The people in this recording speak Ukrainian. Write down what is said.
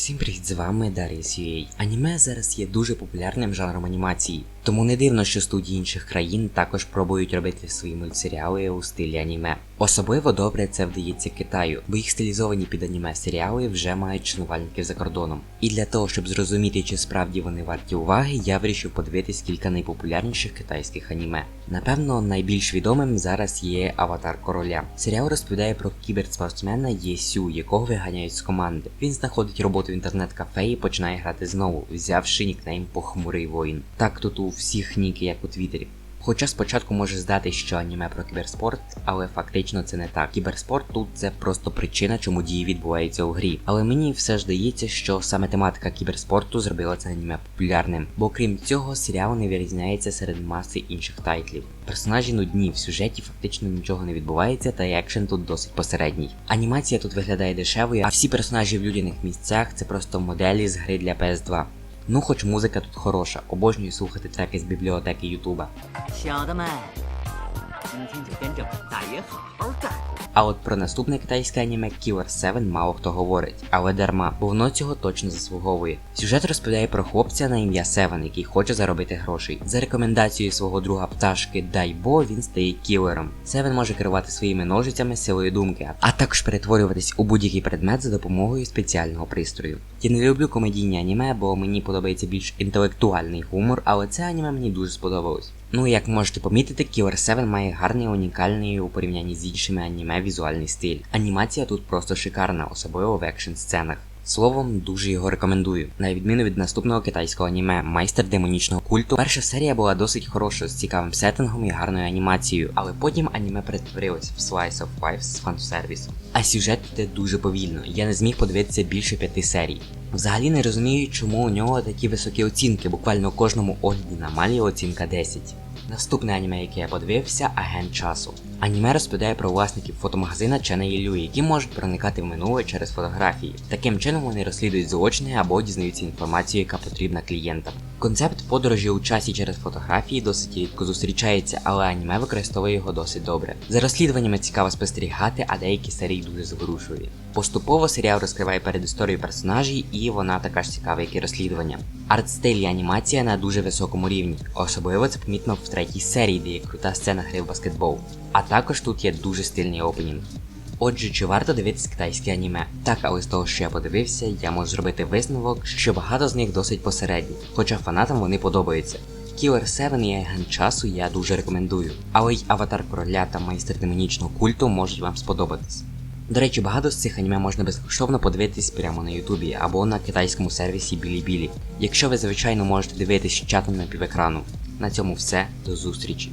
Всім привіт, з вами Дар'я Сієй. Аніме зараз є дуже популярним жанром анімації, тому не дивно, що студії інших країн також пробують робити свої мультсеріали у стилі аніме. Особливо добре це вдається Китаю, бо їх стилізовані під аніме серіали вже мають шанувальників за кордоном. І для того, щоб зрозуміти, чи справді вони варті уваги, я вирішив подивитись кілька найпопулярніших китайських аніме. Напевно, найбільш відомим зараз є Аватар Короля. Серіал розповідає про кіберспортсмена Єсю, якого виганяють з команди. Він знаходить роботу в інтернет-кафе і починає грати знову, взявши нікнейм Похмурий воїн. Так тут у всіх ніки, як у Твіттері. Хоча спочатку може здати, що аніме про кіберспорт, але фактично це не так. Кіберспорт тут це просто причина, чому дії відбуваються у грі. Але мені все ж здається, що саме тематика кіберспорту зробила це аніме популярним. Бо крім цього, серіал не вирізняється серед маси інших тайтлів. Персонажі нудні, в сюжеті фактично нічого не відбувається, та екшен тут досить посередній. Анімація тут виглядає дешевою, а всі персонажі в людяних місцях це просто моделі з гри для PS2. Ну, хоч музика тут хороша, обожнюю слухати треки з бібліотеки Ютуба. А от про наступне китайське аніме Killer 7 мало хто говорить, але дарма, бо воно цього точно заслуговує. Сюжет розповідає про хлопця на ім'я Севен, який хоче заробити грошей. За рекомендацією свого друга пташки Дайбо він стає кілером. Севен може керувати своїми ножицями силою думки, а також перетворюватись у будь-який предмет за допомогою спеціального пристрою. Я не люблю комедійні аніме, бо мені подобається більш інтелектуальний гумор, але це аніме мені дуже сподобалось. Ну як можете помітити, Killer 7 має гарний унікальний у порівнянні з іншими аніме візуальний стиль. Анімація тут просто шикарна, особливо в екшн сценах. Словом, дуже його рекомендую. На відміну від наступного китайського аніме Майстер демонічного культу. Перша серія була досить хорошою, з цікавим сеттингом і гарною анімацією, але потім аніме перетворилось в Slice of Life з фан-сервісом. А сюжет йде дуже повільно. Я не зміг подивитися більше п'яти серій. Взагалі не розумію, чому у нього такі високі оцінки, буквально у кожному огляді на малі оцінка 10. Наступне аніме, яке я подивився, агент часу. Аніме розповідає про власників фотомагазина Чена Ілю, які можуть проникати в минуле через фотографії. Таким чином вони розслідують злочини або дізнаються інформацію, яка потрібна клієнтам. Концепт подорожі у часі через фотографії досить рідко зустрічається, але аніме використовує його досить добре. За розслідуваннями цікаво спостерігати, а деякі серії дуже зворушливі. Поступово серіал розкриває передісторію персонажів, і вона така ж цікава, як і розслідування. Артстиль і анімація на дуже високому рівні, особливо це помітно в третій серії, де є крута сцена гри в баскетбол. А також тут є дуже стильний опенінг. Отже, чи варто дивитись китайське аніме? Так, але з того, що я подивився, я можу зробити висновок, що багато з них досить посередні, хоча фанатам вони подобаються. Killer 7 і агент часу я дуже рекомендую, але й аватар короля та майстер демонічного культу можуть вам сподобатись. До речі, багато з цих аніме можна безкоштовно подивитись прямо на Ютубі або на китайському сервісі Білібілі, якщо ви звичайно можете дивитись чатом на півекрану. На цьому все, до зустрічі.